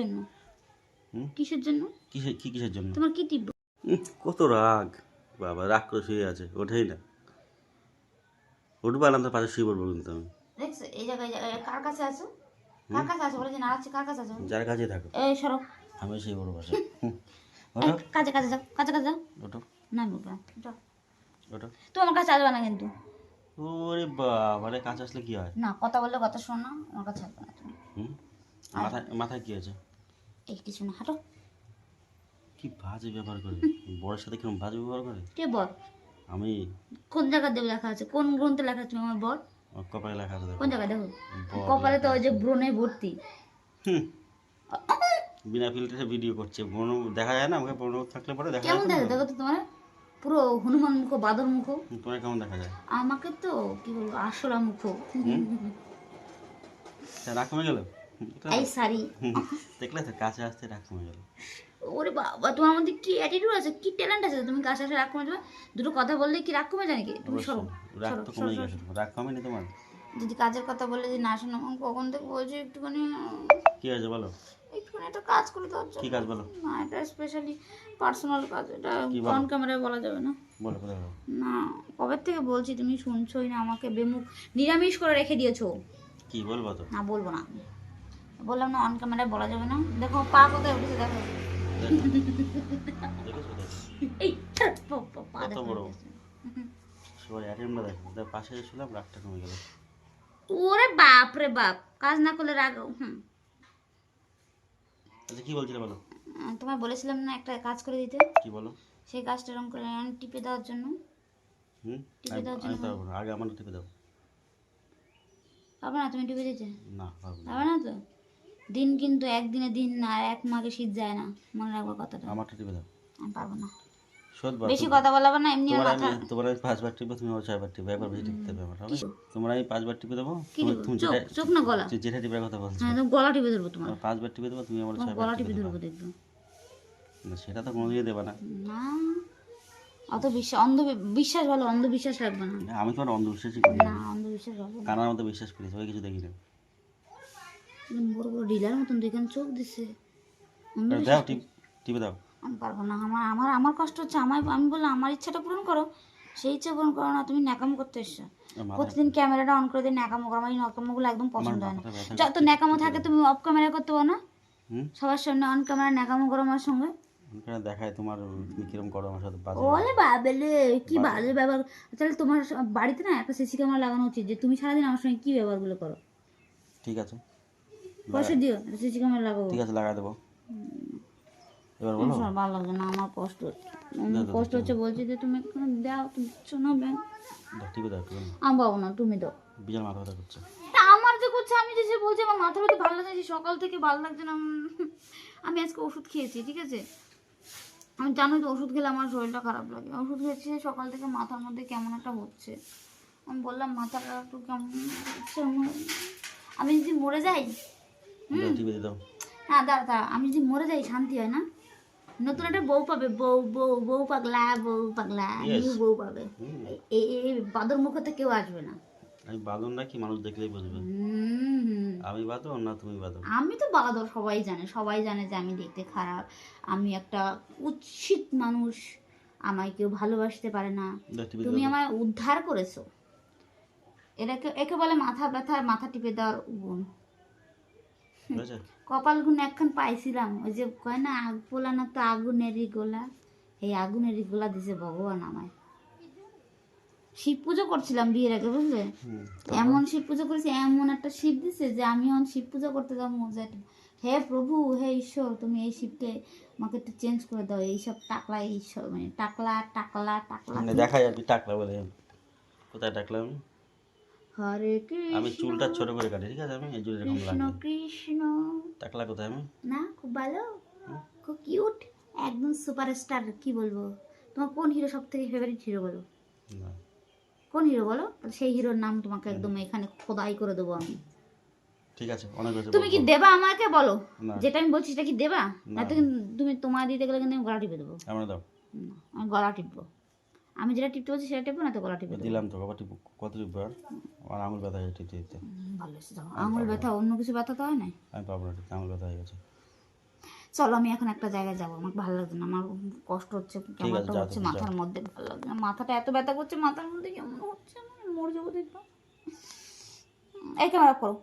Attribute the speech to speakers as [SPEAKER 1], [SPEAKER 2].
[SPEAKER 1] জন্য? কিসের জন্য?
[SPEAKER 2] কিসের কি কিসের জন্য?
[SPEAKER 1] তোমার কি
[SPEAKER 2] উম, কত রাগ। বাবা রাগ করে শুয়ে আছে ওঠেই না। উঠবো আমাদের পাশে শুয়ে পড়ব কিন্তু আমি।
[SPEAKER 1] দেখছ এই জায়গায় কার কাছে আছো? কার কাছে আছো? বলে যে কার কাছে আছো?
[SPEAKER 2] যার কাছে থাকো।
[SPEAKER 1] এই
[SPEAKER 2] আমি শুয়ে পড়ব পাশে।
[SPEAKER 1] কাজে কাজে যাও কাজে কাজে যাও।
[SPEAKER 2] ওঠো।
[SPEAKER 1] না আমি না।
[SPEAKER 2] ওঠো।
[SPEAKER 1] তুমি আমার কাছে আসবে না কিন্তু।
[SPEAKER 2] ওরে বাবা রে কাছে আসলে কি হয়?
[SPEAKER 1] না কথা বললে কথা শোনো না আমার কাছে আসবে না তুমি।
[SPEAKER 2] মাথায় মাথায় কি আছে?
[SPEAKER 1] এই কিছু না হাঁটো।
[SPEAKER 2] কি বাজে ব্যবহার করে? বড়ের সাথে কীরকম বাজে ব্যবহার করে?
[SPEAKER 1] কে বল
[SPEAKER 2] আমি।
[SPEAKER 1] কোন জায়গায় দেবে লেখা আছে? কোন গ্রন্থে লেখা আছে আমার বল
[SPEAKER 2] কপালে লেখা আছে
[SPEAKER 1] কোন জায়গায় দেখো? কপালে তো ওই যে ব্রণে ভর্তি।
[SPEAKER 2] বিনা ফিল্টারে ভিডিও করছে। বড় দেখা যায় না? আমাকে বড় থাকলে পরে দেখা
[SPEAKER 1] কেমন দেখো দেখো তো তোমার। পুরো হনুমান মুখ বাদর মুখ।
[SPEAKER 2] তোমার কেমন দেখা যায়?
[SPEAKER 1] আমাকে তো কি বলব আসলা মুখ।
[SPEAKER 2] তা রাগ গেল?
[SPEAKER 1] এই শাড়ি।
[SPEAKER 2] দেখলে তো কাছে আসতে রাগ কমে গেল
[SPEAKER 1] ওরে বাবা তোমার মধ্যে কি অ্যাটিটিউড আছে? কি ট্যালেন্ট আছে? তুমি কাছে আসে রাগ কমে যাবে? দুটো কথা বললে কি রাগ কমে যায় নাকি? তুমি সরো।
[SPEAKER 2] রাগ
[SPEAKER 1] সরো,
[SPEAKER 2] তো
[SPEAKER 1] সরো,
[SPEAKER 2] কমে
[SPEAKER 1] সরো।
[SPEAKER 2] গেছে। রাগ কমেনি তোমার?
[SPEAKER 1] যদি কাজের কথা বললে যে না শোনো কখন থেকে বলছি একটুখানি
[SPEAKER 2] কি হয়েছে বলো?
[SPEAKER 1] একটুখানি একটা কাজ করে জন্য।
[SPEAKER 2] কি কাজ বলো?
[SPEAKER 1] না এটা স্পেশালি পার্সোনাল কাজ এটা
[SPEAKER 2] বলো?
[SPEAKER 1] অন ক্যামেরায় বলা যাবে না।
[SPEAKER 2] বলো বলো।
[SPEAKER 1] না কবে থেকে বলছি তুমি শুনছোই না আমাকে বেমুখ নিরামিষ করে রেখে দিয়েছ।
[SPEAKER 2] কি বলব তো?
[SPEAKER 1] না বলব না। বললাম না অন ক্যামেরায় বলা যাবে না। দেখো পা কোথায় উঠেছে দেখো। এই পা- দেখো।
[SPEAKER 2] সবাই তার পাশে রাগটা কমে গেল।
[SPEAKER 1] ওরে বাপ রে বাপ কাজ না করলে রাগ হুম।
[SPEAKER 2] আচ্ছা কি বলছিলে বলো?
[SPEAKER 1] তোমায় বলেছিলাম না একটা কাজ করে দিতে?
[SPEAKER 2] কি বলো?
[SPEAKER 1] সেই কাজটা এরকম করে টিপে দেওয়ার জন্য।
[SPEAKER 2] হুম?
[SPEAKER 1] টিপে দেওয়ার জন্য।
[SPEAKER 2] আগে আমার টিপে দাও।
[SPEAKER 1] পারবে না তুমি টিপে দিতে?
[SPEAKER 2] না। পারবে না
[SPEAKER 1] তো? দিন কিন্তু একদিনে দিন না এক মাকে শীত যায় না। মনে রাখব কথাটা।
[SPEAKER 2] আমারটা টিপে দাও।
[SPEAKER 1] আমি পারব না। বেশি কথা বলাবো না এমনি
[SPEAKER 2] তোমার আমি তোমার আমি পাঁচবার টিপে তুমি আমার ছয়বার টিপে একবার বেশি টিপতে হবে? আমার তোমার আমি পাঁচবার টিপে দেবো? তুমি
[SPEAKER 1] চোখ না গলা?
[SPEAKER 2] যেটা টিপের কথা বলছো।
[SPEAKER 1] হ্যাঁ গলা টিপে ধরবো তোমার।
[SPEAKER 2] পাঁচবার টিপে দেবো তুমি আমার ছয়বার
[SPEAKER 1] গলা
[SPEAKER 2] টিপে
[SPEAKER 1] টিপে ধরবো দেখব।
[SPEAKER 2] না, সেটা তো কোনোদিনই দেবে না।
[SPEAKER 1] না অত বিশ্বাস অন্ধ বিশ্বাস ভালো অন্ধবিশ্বাস রাখবে না।
[SPEAKER 2] আমি তোমার অন্ধবিশ্বাসই করি।
[SPEAKER 1] না অন্ধবিশ্বাস ভালো না।
[SPEAKER 2] কানার মতো বিশ্বাস করি সবাই কিছু দেখি না
[SPEAKER 1] বড় বড় ডিলার মতন তো এখানে চোখ দিছে।
[SPEAKER 2] দাও টিপে দাও।
[SPEAKER 1] আমি পারব না আমার আমার আমার কষ্ট হচ্ছে আমার আমি বললাম আমার ইচ্ছাটা পূরণ করো। সেই ইচ্ছা পূরণ করো না তুমি ন্যাকামো করতে এসছো। প্রতিদিন ক্যামেরাটা অন করে দিয়ে ন্যাকামো করো আমার এই ন্যাকামোগুলো একদম পছন্দ হয় না। যত ন্যাকামো থাকে তুমি অফ ক্যামেরা করতে পারো না। সবার সামনে অন ক্যামেরা ন্যাকামো করো আমার সঙ্গে।
[SPEAKER 2] ওখানে দেখায় তোমার তুমি কিরম করো আমার সাথে বাজে
[SPEAKER 1] ওলে বাবেলে কি বাজে। ব্যবহার। তাহলে তোমার বাড়িতে না একটা সিসি ক্যামেরা লাগানো উচিত যে তুমি সারাদিন আমার সঙ্গে কি ব্যবহারগুলো করো?
[SPEAKER 2] ঠিক আছে।
[SPEAKER 1] পয়সা দিও সিসি ক্যামেরা লাগাবো।
[SPEAKER 2] ঠিক আছে লাগাই দেবো। এবার বলো।
[SPEAKER 1] শোনো, ভালো না আমার কষ্ট। কষ্ট হচ্ছে বলছি যে তুমি দাও তুমি। আমি পাবো না তুমি দাও।
[SPEAKER 2] বিশাল মাথা ব্যথা করছে।
[SPEAKER 1] আমার যে করছে আমি যে যে বলছি আমার মাথা ব্যথা ভালো লাগছে সকাল থেকে ভালো লাগছে না আমি আজকে ওষুধ খেয়েছি ঠিক আছে? আমি জানো যে ওষুধ খেলে আমার শরীরটা খারাপ লাগে। ওষুধ খেয়েছি সকাল থেকে মাথার মধ্যে কেমন একটা হচ্ছে। আমি বললাম মাথাটা একটু কেমন হচ্ছে আমি যদি মরে যাই
[SPEAKER 2] দাও
[SPEAKER 1] না দাঁড়া আমি যদি মরে যাই শান্তি হয় না? নতুন একটা বউ পাবে বউ বউ বউ পাগলা বউ পাগলা নিউ বউ পাবে। এই এই বাদর মুখতে কেউ আসবে না।
[SPEAKER 2] আমি বাদন নাকি মানুষ দেখলেই বুঝবে। আমি বাদন না তুমি বাদন
[SPEAKER 1] আমি তো বাদর সবাই জানে সবাই জানে যে আমি দেখতে খারাপ। আমি একটা উচ্ছিত মানুষ আমায় কেউ ভালোবাসতে পারে না। তুমি আমায় উদ্ধার করেছ। এটাকে একে বলে মাথা ব্যথা মাথা টিপে দেওয়ার গুণ। কপাল গুণ একখান পাইছিলাম। ওই যে কয় না আগ পোলা না তো আগুনেরই গোলা। এই আগুনেরই গোলা দিছে ভগবান আমায়। শিব পুজো করছিলাম বিয়ের আগে বুঝলে? এমন শিব পুজো করেছি এমন একটা শিব দিছে যে আমি এখন শিব পুজো করতে যাব যে হে প্রভু হে ঈশ্বর তুমি এই শিবকে আমাকে একটু চেঞ্জ করে দাও। এইসব টাকলা ঈশ্বর মানে টাকলা টাকলা টাকলা
[SPEAKER 2] মানে দেখাই আপনি টাকলা বলে। কোথায় টাকলাম? আমি?
[SPEAKER 1] হরে
[SPEAKER 2] আমি
[SPEAKER 1] কৃষ্ণ।
[SPEAKER 2] চুলটা ছোট করে কাটি ঠিক আছে? আমি এই জন্য এরকম
[SPEAKER 1] কৃষ্ণ কৃষ্ণ।
[SPEAKER 2] টাকলা কোথায় আমি?
[SPEAKER 1] না খুব ভালো। খুব কিউট একদম সুপারস্টার কি বলব? তোমার কোন হিরো সব থেকে ফেভারিট হিরো বলো?
[SPEAKER 2] না।
[SPEAKER 1] কোন হিরো বলো? সেই হিরোর নাম তোমাকে একদম এখানে খোদাই করে দেবো আমি।
[SPEAKER 2] ঠিক আছে অনেক হয়েছে
[SPEAKER 1] তুমি কি দেবা আমাকে? বলো। যেটা আমি বলছি সেটা কি দেবা? না। তো তুমি তোমার দিতে গেলে কিন্তু আমি গলা টিপে দেবো।
[SPEAKER 2] আমরা দাও।
[SPEAKER 1] আমি গলা টিপবো। আমি যেটা টিপতে বলছি সেটা টিপবো না তো গলা টিপে
[SPEAKER 2] দিলাম তো বাবা টিপ কত টিপবে আর? আমার আঙুল ব্যথা হয়েছে টিপতে দিতে।
[SPEAKER 1] ভালো হয়েছে যাও আঙুল ব্যথা অন্য কিছু ব্যথা তো হয় না
[SPEAKER 2] আমি পাবো না টিপতে আঙুল ব্যথা হয়ে গেছে।
[SPEAKER 1] চলো আমি এখন একটা জায়গায় যাব। আমার ভালো লাগছে না। আমার কষ্ট হচ্ছে কেমন
[SPEAKER 2] আছে,
[SPEAKER 1] একটা
[SPEAKER 2] যাও
[SPEAKER 1] হচ্ছে মাথার মধ্যে ভালো লাগছে না। মাথাটা এত ব্যথা করছে মাথার মধ্যে কেমন হচ্ছে আমি মরে যাব দেখবা এই ক্যামেরা করো।